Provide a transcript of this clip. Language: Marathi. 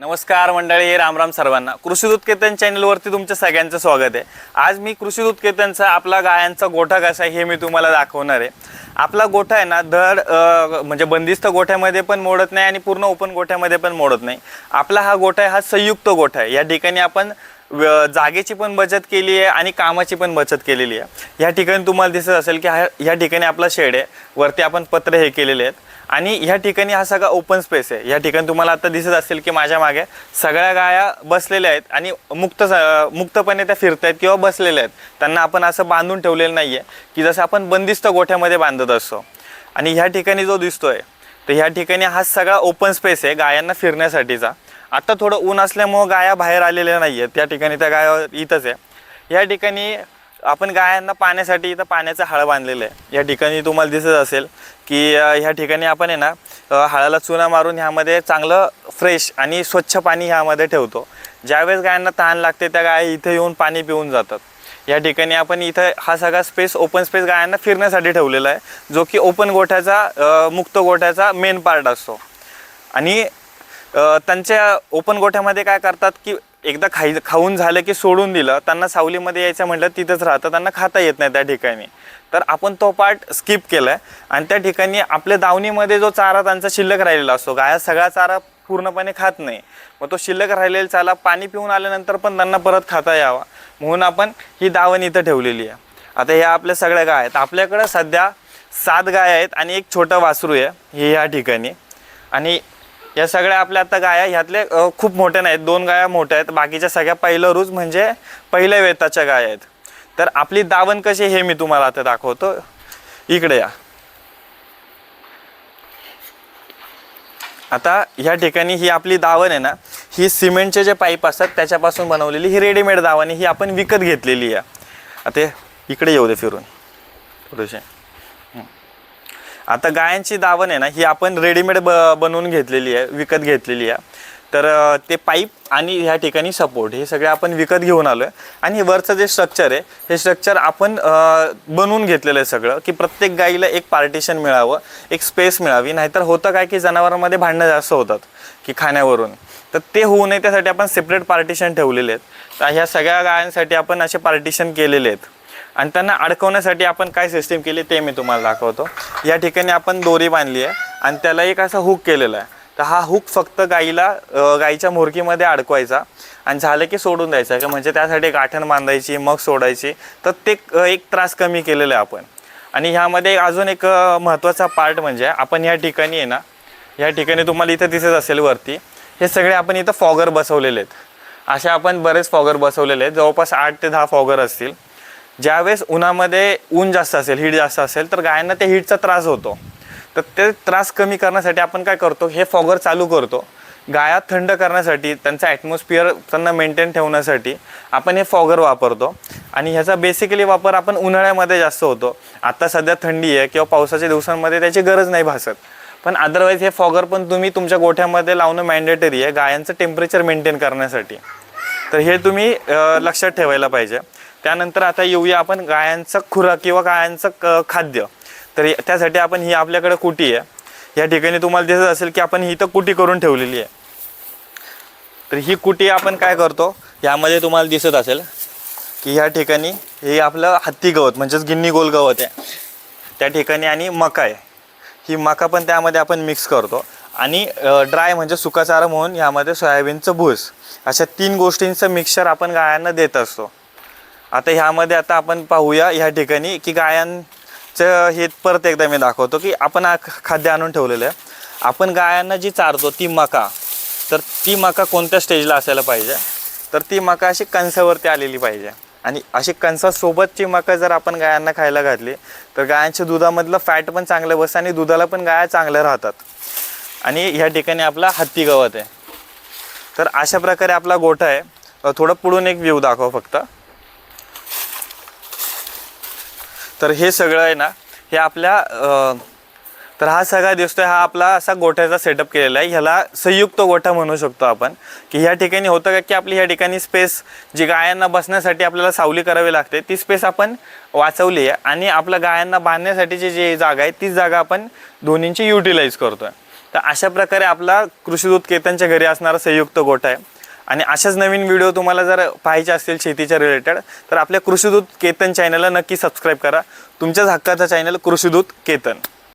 नमस्कार मंडळी रामराम सर्वांना. कृषीदूत केतन चॅनलवरती तुमच्या सगळ्यांचं स्वागत आहे. आज मी कृषीदूत केतनचा आपला गायांचा गोठा कसा आहे हे मी तुम्हाला दाखवणार आहे. आपला गोठा आहे ना धड म्हणजे बंदिस्त गोठ्यामध्ये पण मोडत नाही आणि पूर्ण ओपन गोठ्यामध्ये पण मोडत नाही. आपला हा गोठा आहे हा संयुक्त गोठा आहे. या ठिकाणी आपण जागेची पण बचत केली आहे आणि कामाची पण बचत केलेली आहे. या ठिकाणी तुम्हाला दिसत असेल की हा ह्या ठिकाणी आपला शेड आहे. वरती आपण पत्रे हे केलेले आहेत. आणि ह्या ठिकाणी हा सगळा ओपन स्पेस आहे. या ठिकाणी तुम्हाला आता दिसत असेल की माझ्या मागे सगळ्या गाया बसलेल्या आहेत आणि मुक्त मुक्तपणे त्या फिरत आहेत किंवा बसलेल्या आहेत. त्यांना आपण असं बांधून ठेवलेलं नाही आहे की जसं आपण बंदिस्त गोठ्यामध्ये बांधत असतो. आणि ह्या ठिकाणी जो दिसतोय तर ह्या ठिकाणी हा सगळा ओपन स्पेस आहे गायांना फिरण्यासाठीचा. आता थोडं ऊन असल्यामुळं गाया बाहेर आलेल्या नाही आहेत त्या ठिकाणी त्या गाया इथंच आहे. या ठिकाणी आपण गायांना पाण्यासाठी इथं पाण्याचं हळ बांधलेलं आहे. या ठिकाणी तुम्हाला दिसत असेल की ह्या ठिकाणी आपण आहे ना हाळाला हळाला चुना मारून ह्यामध्ये चांगलं फ्रेश आणि स्वच्छ पाणी ह्यामध्ये ठेवतो. ज्यावेळेस गायांना तहान लागते त्या गाय इथे येऊन पाणी पिऊन जातात. या ठिकाणी आपण इथं हा सगळा स्पेस ओपन स्पेस गायांना फिरण्यासाठी ठेवलेला आहे जो की ओपन गोठ्याचा मुक्त गोठ्याचा मेन पार्ट असतो. आणि त्यांच्या ओपन गोठ्यामध्ये काय करतात की एकदा खाई खाऊन झालं की सोडून दिलं त्यांना सावलीमध्ये यायचं म्हटलं तिथंच राहतं त्यांना खाता येत नाही त्या ठिकाणी. तर आपण तो पार्ट स्किप केला आहे आणि त्या ठिकाणी आपल्या दावणीमध्ये जो चारा त्यांचा शिल्लक राहिलेला असतो गाया सगळा चारा पूर्णपणे खात नाही. मग तो शिल्लक राहिलेला चारा पाणी पिऊन आल्यानंतर पण त्यांना परत खाता यावा. म्हणून आपण ही दावण इथं ठेवलेली आहे. आता ह्या आपल्या सगळ्या गाय आहेत. आपल्याकडं सध्या सात गाय आहेत आणि एक छोटं वासरू आहे हे या ठिकाणी. आणि या सगळ्या आपल्या आता गाया ह्यातले खूप मोठ्या नाहीत. दोन गाया मोठ्या आहेत. बाकीच्या सगळ्या पहिलं रूज म्हणजे पहिल्या वेताच्या गाया आहेत. तर आपली दावण कशी हे मी तुम्हाला आता दाखवतो. इकडे या. आता ह्या ठिकाणी ही आपली दावण आहे ना ही सिमेंटचे जे पाईप असतात त्याच्यापासून बनवलेली ही रेडीमेड दावण ही आपण विकत घेतलेली आहे. आता इकडे येऊ दे फिरून. थोडेसे. आता गायांची दावण आहे ना ही आपण रेडीमेड ब बनवून घेतलेली आहे विकत घेतलेली आहे. तर ते पाईप आणि ह्या ठिकाणी सपोर्ट हे सगळे आपण विकत घेऊन आलो आहे आणि हे वरचं जे स्ट्रक्चर आहे हे स्ट्रक्चर आपण बनवून घेतलेलं आहे सगळं की प्रत्येक गाईला एक पार्टिशन मिळावं एक स्पेस मिळावी. नाहीतर होतं काय की जनावरांमध्ये भांडणं जास्त होतात की खाण्यावरून. तर ते होऊ नये त्यासाठी आपण सेपरेट पार्टिशन ठेवलेले आहेत. तर ह्या सगळ्या गायांसाठी आपण असे पार्टिशन केलेले आहेत. आणि त्यांना अडकवण्यासाठी आपण काय सिस्टीम केली ते मी तुम्हाला दाखवतो. या ठिकाणी आपण दोरी बांधली आहे आणि त्याला एक असा हुक केलेला आहे. तर हा हुक फक्त गाईला गाईच्या मुरकीमध्ये अडकवायचा आणि झालं की सोडून द्यायचा. का म्हणजे त्यासाठी गाठण बांधायची मग सोडायची. तर ते एक त्रास कमी केलेला आहे आपण. आणि ह्यामध्ये अजून एक महत्त्वाचा पार्ट म्हणजे आपण या ठिकाणी आहे ना या ठिकाणी तुम्हाला इथं दिसत असेल वरती हे सगळे आपण इथं फॉगर बसवलेले आहेत. असे आपण बरेच फॉगर बसवलेले आहेत. जवळपास आठ ते दहा फॉगर असतील. ज्यावेळेस उन्हामध्ये ऊन जास्त असेल हीट जास्त असेल तर गायांना त्या हीटचा त्रास होतो. तर ते त्रास कमी करण्यासाठी आपण काय करतो हे फॉगर चालू करतो. गाया थंड करण्यासाठी त्यांचा ॲटमॉस्फिअर त्यांना मेंटेन ठेवण्यासाठी आपण हे फॉगर वापरतो. आणि ह्याचा बेसिकली वापर आपण उन्हाळ्यामध्ये जास्त होतो. आता सध्या थंडी आहे किंवा पावसाच्या दिवसांमध्ये त्याची गरज नाही भासत. पण अदरवाईज हे फॉगर पण तुम्ही तुमच्या गोठ्यामध्ये लावणं मॅन्डेटरी आहे गायांचं टेम्परेचर मेंटेन करण्यासाठी. तर हे तुम्ही लक्षात ठेवायला पाहिजे. त्यानंतर आता येऊया आपण गायांचं खुराक किंवा गायांचं क- खाद्य. तर त्यासाठी आपण ही आपल्याकडे कुटी आहे. या ठिकाणी तुम्हाला दिसत असेल की आपण ही तर कुटी करून ठेवलेली आहे. तर ही कुटी आपण काय करतो यामध्ये तुम्हाला दिसत असेल की ह्या ठिकाणी हे आपलं हत्ती गवत म्हणजेच गिन्नी गोल गवत आहे. त्या ठिकाणी आणि मका आहे. ही मका पण त्यामध्ये आपण मिक्स करतो. आणि ड्राय म्हणजे सुकाचारा म्हणून यामध्ये सोयाबीनचं भूस अशा तीन गोष्टींचं मिक्सचर आपण गायांना देत असतो. आता ह्यामध्ये आता आपण पाहूया ह्या ठिकाणी की गायांचं हे परत एकदा मी दाखवतो की आपण आ- खाद्य आणून ठेवलेलं आहे. आपण गायांना जी चारतो ती मका. तर ती मका कोणत्या स्टेजला असायला पाहिजे? तर ती मका अशी कणसावरती आलेली पाहिजे. आणि अशी कणसासोबतची मका जर आपण गायांना खायला घातली तर गायांच्या दुधामधलं फॅट पण चांगलं बसतं आणि दुधाला पण गाया चांगल्या राहतात. आणि ह्या ठिकाणी आपला हत्ती गवत आहे. तर अशा प्रकारे आपला गोठा आहे. थोडं पुढून एक व्ह्यू दाखव फक्त. तर हे सगळं आहे ना हे आपल्या तर हा सगळा दिसतोय हा आपला असा गोठ्याचा सेटअप केलेला आहे. ह्याला संयुक्त गोठा म्हणू शकतो आपण. की ह्या ठिकाणी होतं का की आपली ह्या ठिकाणी स्पेस जी गायांना बसण्यासाठी आपल्याला सावली करावी लागते ती स्पेस आपण वाचवली आहे. आणि आपल्या गायांना बांधण्यासाठीची जी जागा आहे तीच जागा आपण दोन्हींची युटिलाइज करतोय. तर अशा प्रकारे आपला कृषीदूत केतनच्या घरी असणारा संयुक्त गोठा आहे. आणि अशाच नवीन व्हिडिओ तुम्हाला जर पाहायचे असतील शेतीच्या रिलेटेड तर आपल्या कृषीदूत केतन चॅनलला नक्की सबस्क्राईब करा. तुमच्याच हक्काचा चॅनल कृषीदूत केतन.